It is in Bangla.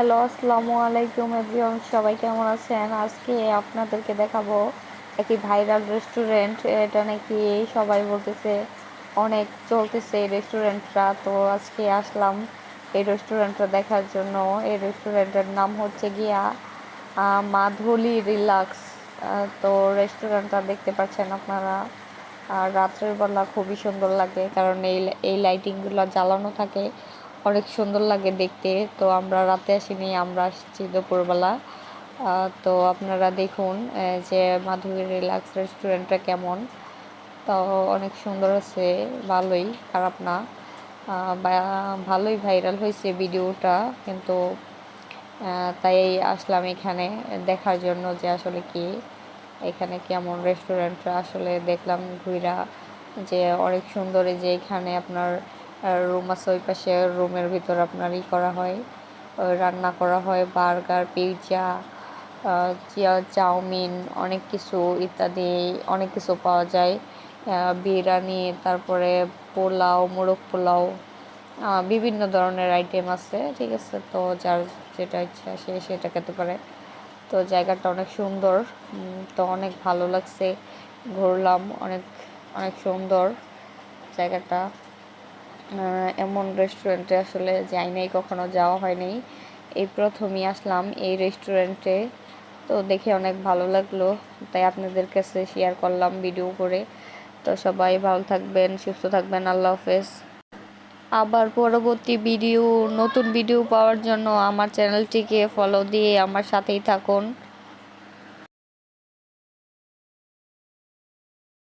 হ্যালো, আসসালামু আলাইকুম এভরিওয়ান, সবাই কেমন আছেন? আজকে আপনাদেরকে দেখাবো একটি ভাইরাল রেস্টুরেন্ট। এটা নাকি সবাই বলতেছে অনেক চলতেছে এই রেস্টুরেন্টটা। তো আজকে আসলাম এই রেস্টুরেন্টটা দেখার জন্য। এই রেস্টুরেন্টের নাম হচ্ছে গিয়া মাধুলি রিলাক্স তো রেস্টুরেন্টটা দেখতে পাচ্ছেন আপনারা। আর রাত্রের বেলা খুবই সুন্দর লাগে, কারণ এই এই লাইটিংগুলো জ্বালানো থাকে। অনেক সুন্দর লাগে দেখতে। তো আমরা রাতে আসিনি, আমরা আসছি দুপুরবেলা। তো আপনারা দেখুন যে মাধুরী রিল্যাক্স রেস্টুরেন্টটা কেমন। তো অনেক সুন্দর আছে, ভালোই, খারাপ না। ভালোই ভাইরাল হয়েছে ভিডিওটা, কিন্তু তাই আসলাম এখানে দেখার জন্য যে আসলে কি, এখানে কেমন রেস্টুরেন্টটা আসলে দেখলাম ঘুরা যে অনেক সুন্দর যে এখানে আপনার রুম আছে ওই পাশে রুমের ভিতর আপনার ই করা হয় রান্না করা হয় বার্গার পিৎজা চাউমিন, অনেক কিছু ইত্যাদি, অনেক কিছু পাওয়া যায়। বিরিয়ানি, তারপরে পোলাও, মোরগ পোলাও বিভিন্ন ধরনের আইটেম আছে, ঠিক আছে? তো যার যেটা ইচ্ছা সে সেটা খেতে পারে। তো জায়গাটা অনেক সুন্দর তো অনেক ভালো লাগছে। ঘুরলাম, অনেক অনেক সুন্দর জায়গাটা। এমন রেস্টুরেন্টে আসলে যাই নাই, কখনো যাওয়া হয়নি এই প্রথমই আসলাম এই রেস্টুরেন্টে তো দেখে অনেক ভালো লাগল। তাই আপনাদের কাছে শেয়ার করলাম ভিডিও করে। তো সবাই ভালো থাকবেন, সুস্থ থাকবেন, আল্লাহ হাফেজ। আবার পরবর্তী ভিডিও নতুন ভিডিও পাওয়ার জন্য আমার চ্যানেলটিকে ফলো দিয়ে আমার সাথেই থাকুন।